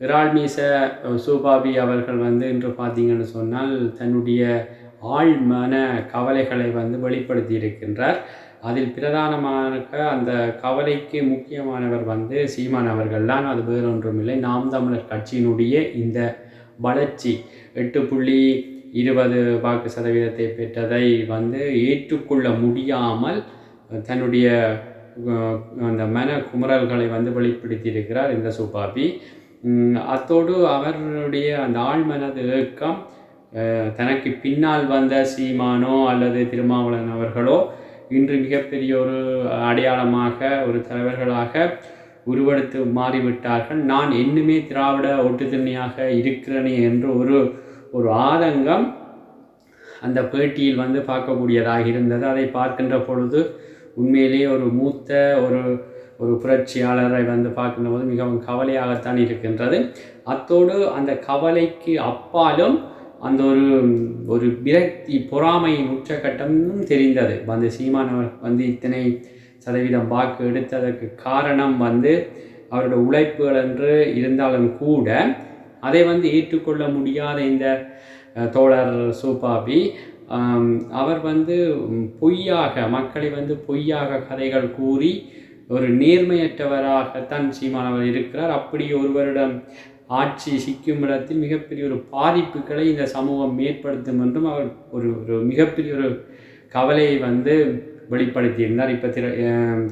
இரால்மீச சூபாபி அவர்கள் வந்து இன்று பார்த்தீங்கன்னு சொன்னால் தன்னுடைய ஆழ்மன கவலைகளை வந்து வெளிப்படுத்தி இருக்கின்றார் அதில் பிரதானமாக அந்த கவலைக்கு முக்கியமானவர் வந்து சீமான் அவர்கள் தான் அது வேறொன்றும் இல்லை நாம் தமிழர் கட்சியினுடைய இந்த வளர்ச்சி எட்டு புள்ளி இருபது வாக்கு சதவீதத்தை பெற்றதை வந்து ஏற்றுக்கொள்ள முடியாமல் தன்னுடைய அந்த மன குமுறல்களை வந்து வெளிப்படுத்தியிருக்கிறார் இந்த சூபாபி. அத்தோடு அவருடைய அந்த ஆழ்மனது ஏக்கம் தனக்கு பின்னால் வந்த சீமானோ அல்லது திருமாவளன் அவர்களோ இன்று மிகப்பெரிய ஒரு அடையாளமாக ஒரு தலைவர்களாக உருவெடுத்து மாறிவிட்டார்கள். நான் இன்னுமே திராவிட ஒட்டுத்தன்மையாக இருக்கிறேனே என்று ஒரு ஒரு ஆதங்கம் அந்த பேட்டியில் வந்து பார்க்கக்கூடியதாக இருந்தது. அதை பார்க்கின்ற பொழுது உண்மையிலேயே ஒரு மூத்த ஒரு ஒரு புரட்சியாளரை வந்து பார்க்கின்ற போது மிகவும் கவலையாகத்தான் இருக்கின்றது. அத்தோடு அந்த கவலைக்கு அப்பாலும் அந்த ஒரு ஒரு விரக்தி பொறாமையின் உச்சக்கட்டமும் தெரிந்தது. வந்து சீமானவர் வந்து இத்தனை சதவீதம் வாக்கு எடுத்ததற்கு காரணம் வந்து அவரோட உழைப்புகள் என்று இருந்தாலும் கூட அதை வந்து ஏற்றுக்கொள்ள முடியாத இந்த தோழர் சூபாபி அவர் வந்து பொய்யாக மக்களை வந்து பொய்யாக கதைகள் கூறி ஒரு நேர்மையற்றவராகத்தான் சீமானவர் இருக்கிறார். அப்படி ஒருவரிடம் ஆட்சி சிக்கும் இடத்தில் மிகப்பெரிய ஒரு பாதிப்புகளை இந்த சமூகம் ஏற்படுத்தும் என்றும் அவர் ஒரு ஒரு மிகப்பெரிய ஒரு கவலையை வந்து வெளிப்படுத்தியிருந்தார். இப்போ திர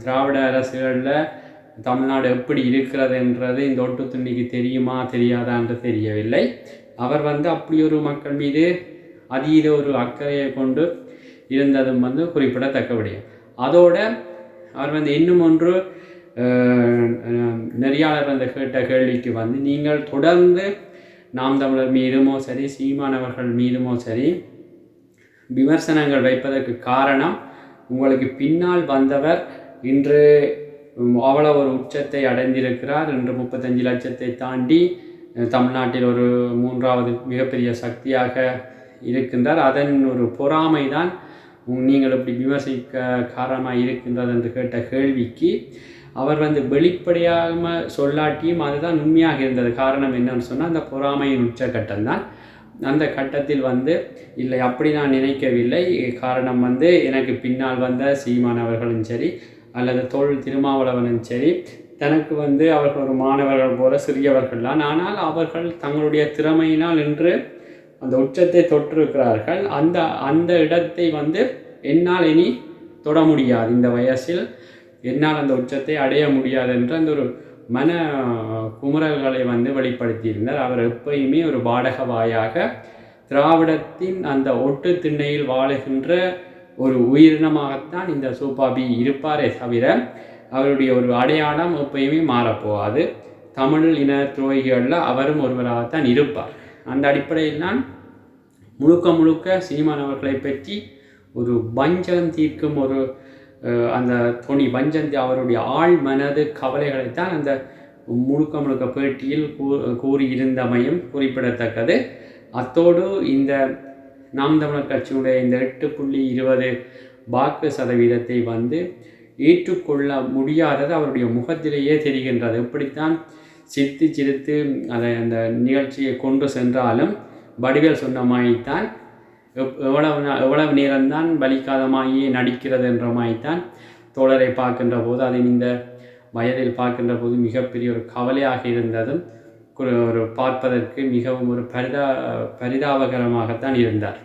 திராவிட அரசுகளில் தமிழ்நாடு எப்படி இருக்கிறது என்றது இந்த ஒட்டுத்துண்டிக்கு தெரியுமா தெரியாதா என்று தெரியவில்லை. அவர் வந்து அப்படி ஒரு மக்கள் மீது அதீத ஒரு அக்கறையை கொண்டு இருந்ததும் வந்து குறிப்பிடத்தக்க விடயம். அதோட அவர் வந்து இன்னும் ஒன்று நெறியாளர் வந்து கேட்ட கேள்விக்கு வந்து நீங்கள் தொடர்ந்து நாம் தமிழர் மீதுமோ சரி சீமானவர்கள் மீதுமோ சரி விமர்சனங்கள் வைப்பதற்கு காரணம் உங்களுக்கு பின்னால் வந்தவர் இன்று அவ்வளோ அவ்வளவு ஒரு உச்சத்தை அடைந்திருக்கிறார் இன்று முப்பத்தஞ்சு லட்சத்தை தாண்டி தமிழ்நாட்டில் ஒரு மூன்றாவது மிகப்பெரிய சக்தியாக இருக்கின்றார். அதன் ஒரு பொறாமை தான் நீங்கள் இப்படி விமர்சிக்க காரணமாக இருக்கின்றது என்று கேட்ட கேள்விக்கு அவர் வந்து வெளிப்படையாக சொல்லாட்டியும் அதுதான் உண்மையாக இருந்தது. காரணம் என்னன்னு சொன்னால் அந்த பொறாமையின் உச்சக்கட்டம் தான் அந்த கட்டத்தில் வந்து இல்லை அப்படி நான் நினைக்கவில்லை. காரணம் வந்து எனக்கு பின்னால் வந்த சீமான் அவர்களும் சரி அல்லது தோல் திருமாவளவனும் சரி தனக்கு வந்து அவர்கள் ஒரு மாணவர்கள் போல சிறியவர்கள் தான் ஆனால் அவர்கள் தங்களுடைய திறமையினால் என்று அந்த உச்சத்தை தொற்றிருக்கிறார்கள். அந்த அந்த இடத்தை வந்து என்னால் இனி தொட முடியாது இந்த வயசில். என்னால் அந்த உச்சத்தை அடைய முடியாது என்று அந்த ஒரு மன குமுறல்களை வந்து வெளிப்படுத்தியிருந்தார். அவர் எப்பயுமே ஒரு பாடகவாயாக திராவிடத்தின் அந்த ஒட்டு திண்ணையில் வாழுகின்ற ஒரு உயிரினமாகத்தான் இந்த சூப்பாபி இருப்பாரே தவிர அவருடைய ஒரு அடையாளம் எப்பயுமே மாறப்போகாது. தமிழ் இன துரோகிகளில் அவரும் ஒருவராகத்தான் இருப்பார். அந்த அடிப்படையில் தான் முழுக்க முழுக்க சீமான் அவர்களை பற்றி ஒரு பஞ்சம் தீர்க்கும் ஒரு அந்த துணி வஞ்சம் அவருடைய ஆழ் மனது கவலைகளைத்தான் அந்த முழுக்க முழுக்க பேட்டியில் கூ கூறியிருந்தமையும் குறிப்பிடத்தக்கது. அத்தோடு இந்த நாம் தமிழர் கட்சியுடைய இந்த எட்டு புள்ளி இருபது வாக்கு சதவீதத்தை வந்து ஏற்றுக்கொள்ள முடியாதது அவருடைய முகத்திலேயே தெரிகின்றது. எப்படித்தான் சிரித்து சிரித்து அதை அந்த நிகழ்ச்சியை கொண்டு சென்றாலும் வடிவேல் சொன்ன மாதிரித்தான் எவ்- எவ்வளவு எவ்வளவு நேரம்தான் வலிக்காத மாதிரியே நடிக்கிறது என்ற மாதிரித்தான் தோழரை பார்க்கின்ற போது அதை இந்த வயதில் பார்க்கின்ற போது மிகப்பெரிய ஒரு கவலையாக இருந்ததும் ஒரு பார்ப்பதற்கு மிகவும் ஒரு பரிதா பரிதாபகரமாகத்தான் இருந்தார்.